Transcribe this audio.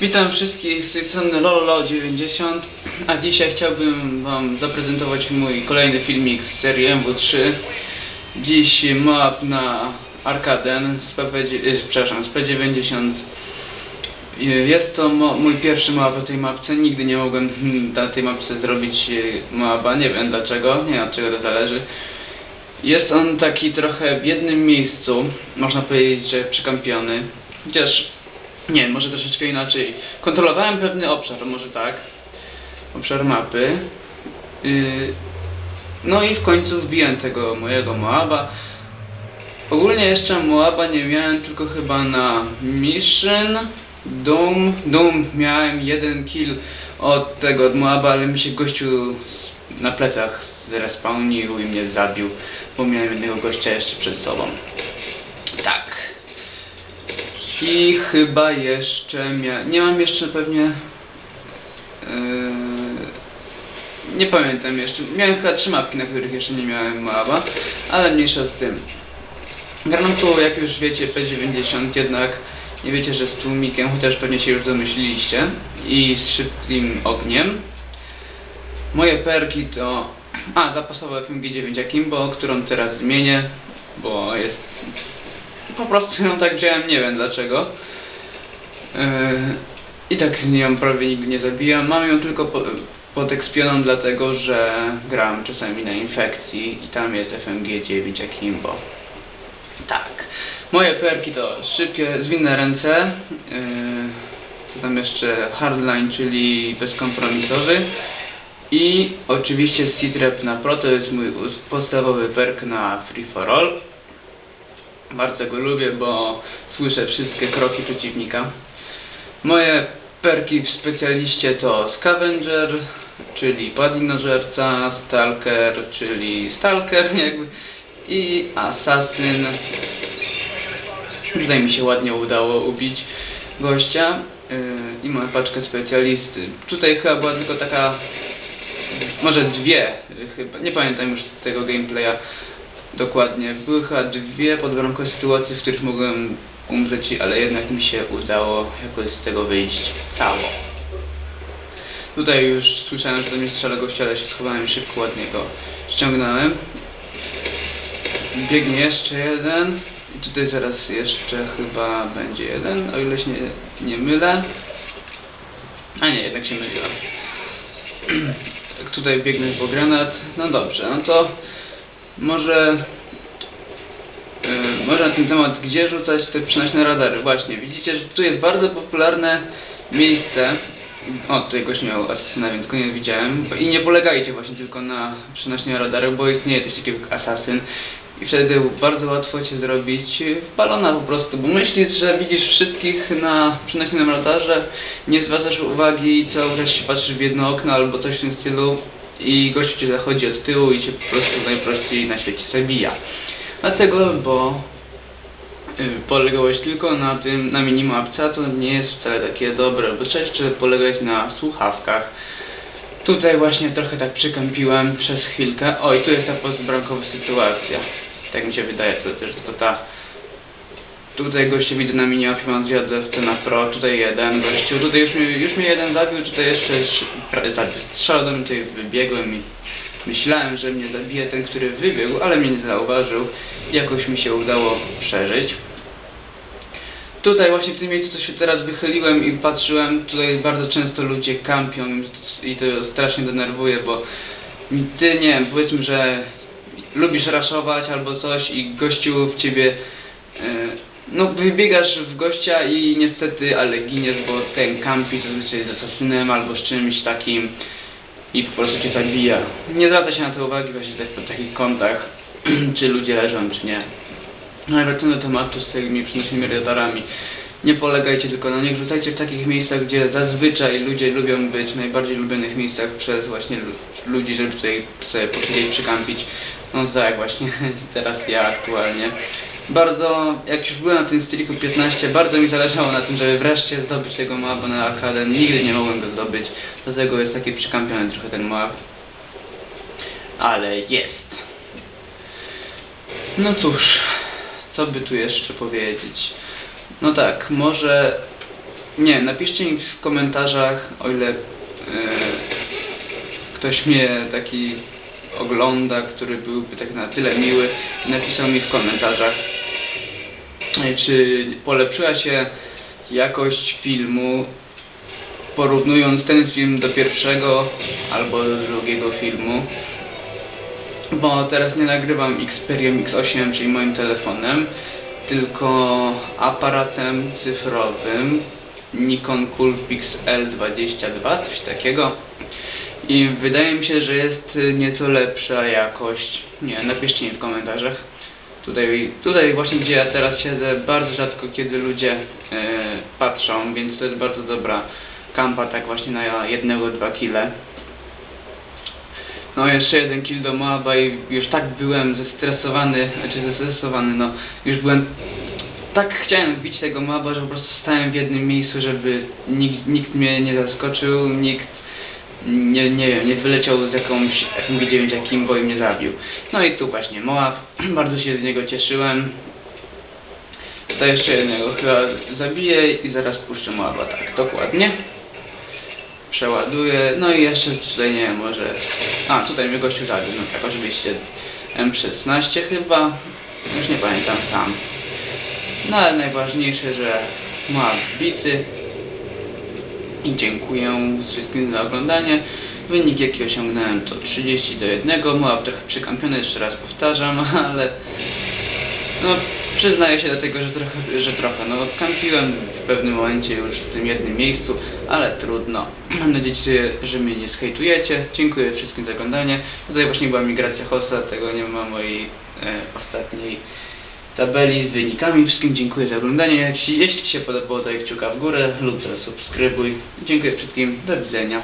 Witam wszystkich z tej strony Lolo90, a dzisiaj chciałbym Wam zaprezentować mój kolejny filmik z serii MW3. Dziś map na Arkaden z PP, e, z P90. E, Jest to mój pierwszy map na tej mapce, nigdy nie mogłem na tej mapce zrobić e, mapa, nie wiem dlaczego, nie wiem od czego to zależy. Jest on taki trochę w jednym miejscu, można powiedzieć, że przykampiony. Chociaż, nie, może troszeczkę inaczej. Kontrolowałem pewny obszar, może tak. Obszar mapy. Yy, no i w końcu wbiłem tego mojego Moaba. Ogólnie jeszcze Moaba nie miałem, tylko chyba na Mission, Doom. Doom miałem jeden kill od tego, od Moaba, ale mi się gościu na plecach zrespawnił i mnie zabił, bo miałem jednego gościa jeszcze przed sobą. Tak. I chyba jeszcze mia... nie mam jeszcze pewnie yy... nie pamiętam jeszcze. Miałem chyba trzy mapki, na których jeszcze nie miałem mapa, ale mniejsza z tym. Gram tu, jak już wiecie, P90 jednak nie wiecie, że z tłumikiem, chociaż pewnie się już domyśliliście i z szybkim ogniem. Moje perki to... A, zapasowe FMG9 Akimbo, którą teraz zmienię, bo jest... Po prostu ją tak wziąłem, nie wiem dlaczego. Yy, I tak ją prawie nigdy nie zabijam. Mam ją tylko po, podekspioną dlatego, że gram czasami na infekcji i tam jest FMG9 Akimbo. Tak. Moje perki to szybkie, zwinne ręce. Yy, co tam jeszcze? Hardline, czyli bezkompromisowy. I oczywiście Citrep na Pro to jest mój podstawowy perk na Free for All. Bardzo go lubię, bo słyszę wszystkie kroki przeciwnika. Moje perki w specjaliście to Scavenger, czyli padlinożerca, Stalker, czyli Stalker jakby i Assassin. Tutaj mi się ładnie udało ubić gościa yy, i mam paczkę specjalisty. Tutaj chyba była tylko taka może dwie, chyba, nie pamiętam już tego gameplaya dokładnie. Były chyba dwie pod warunkiem sytuacji, w których mogłem umrzeć, ale jednak mi się udało jakoś z tego wyjść cało. Tutaj już słyszałem, że do mnie strzela gościa, ale się schowałem i szybko ładnie go ściągnąłem. Biegnie jeszcze jeden. I tutaj zaraz jeszcze chyba będzie jeden, o ile się nie, nie mylę. A nie, jednak się myliłem. Tak tutaj biegnę po granat. No dobrze, no to może yy, może na ten temat, gdzie rzucać te przenośne radary. Właśnie, widzicie, że tu jest bardzo popularne miejsce. O, tutaj goś miał asasyna, więc go nie widziałem. I nie polegajcie właśnie tylko na przenośnych radarach, bo istnieje coś takiego jak asasyn. I wtedy bardzo łatwo cię zrobić w po prostu, bo myślisz, że widzisz wszystkich na przenośnym radarze, nie zwracasz uwagi i cały czas się patrzysz w jedno okno albo coś w tym stylu i gościu cię zachodzi od tyłu i cię po prostu najprościej na świecie zabija. Dlatego, bo y, polegałeś tylko na tym, na minimapce, a to nie jest wcale takie dobre, bo trzeba jeszcze polegać na słuchawkach. Tutaj właśnie trochę tak przykampiłem przez chwilkę. O, i tu jest ta pozbrankowa sytuacja. Tak mi się wydaje, to też tylko ta... Tutaj goście widzę na minimapie mam zwiadę scena pro, tutaj jeden gościu, tutaj już mnie, już mnie jeden zabił, tutaj jeszcze tak, strzelał do mnie, tutaj wybiegłem i myślałem, że mnie zabije ten, który wybiegł, ale mnie nie zauważył. Jakoś mi się udało przeżyć. Tutaj właśnie w tym miejscu co się teraz wychyliłem i patrzyłem, tutaj bardzo często ludzie kampią i to strasznie denerwuje, bo ty nie wiem, powiedzmy, że lubisz raszować albo coś i gościu w ciebie e, no wybiegasz w gościa i niestety ale giniesz, bo ten kampi zazwyczaj z asasynem albo z czymś takim i po prostu cię zabija. Nie zwraca się na to uwagi właśnie tak po takich kątach, czy ludzie leżą, czy nie. No ale wracając do tematu z tymi przynośnymi radarami. Nie polegajcie tylko na nich, rzucajcie w takich miejscach, gdzie zazwyczaj ludzie lubią być, najbardziej lubionych miejscach przez właśnie lu- ludzi, żeby tutaj sobie posiedzieć, przykampić. No tak właśnie teraz ja aktualnie. Bardzo, jak już byłem na tym styliku 15, bardzo mi zależało na tym, żeby wreszcie zdobyć tego mapa na arkadę. Nigdy nie mogłem go zdobyć, dlatego jest taki przykampiony trochę ten map. Ale jest. No cóż, co by tu jeszcze powiedzieć? No tak, może Nie, napiszcie mi w komentarzach, o ile e, ktoś mnie taki ogląda, który byłby tak na tyle miły, napisał mi w komentarzach, czy polepszyła się jakość filmu porównując ten film do pierwszego albo do drugiego filmu. Bo teraz nie nagrywam Xperium X8, czyli moim telefonem, tylko aparatem cyfrowym Nikon Coolpix L22, coś takiego. I wydaje mi się, że jest nieco lepsza jakość. Nie, napiszcie mi w komentarzach. Tutaj, tutaj właśnie gdzie ja teraz siedzę, bardzo rzadko kiedy ludzie e, patrzą, więc to jest bardzo dobra kampa, tak właśnie na jednego, dwa kile. No jeszcze jeden kill do Moaba i już tak byłem zestresowany, znaczy zestresowany, no już byłem tak chciałem wbić tego Moaba, że po prostu stałem w jednym miejscu, żeby nikt, nikt mnie nie zaskoczył, nikt nie, nie wiem, nie wyleciał z jakąś FMG9 jakim boju mnie zabił. No i tu właśnie Moab, bardzo się z niego cieszyłem. To jeszcze jednego chyba zabiję i zaraz puszczę Moaba, tak, dokładnie. Przeładuję, no i jeszcze tutaj nie wiem, może... A, tutaj mnie gościu zabił, no tak oczywiście M16 chyba, już nie pamiętam sam. No ale najważniejsze, że ma wbity i dziękuję wszystkim za oglądanie. Wynik jaki osiągnąłem to 30 do 1, była trochę przykampiony, jeszcze raz powtarzam, ale no przyznaję się do tego, że trochę, że trochę, no kampiłem w pewnym momencie już w tym jednym miejscu, ale trudno. Mam nadzieję, że mnie nie skejtujecie. Dziękuję wszystkim za oglądanie. Tutaj właśnie była migracja hosta, tego nie ma mojej e, ostatniej tabeli z wynikami. Wszystkim dziękuję za oglądanie. Jeśli, Ci się podobało, daj kciuka w górę lub zasubskrybuj. Dziękuję wszystkim. Do widzenia.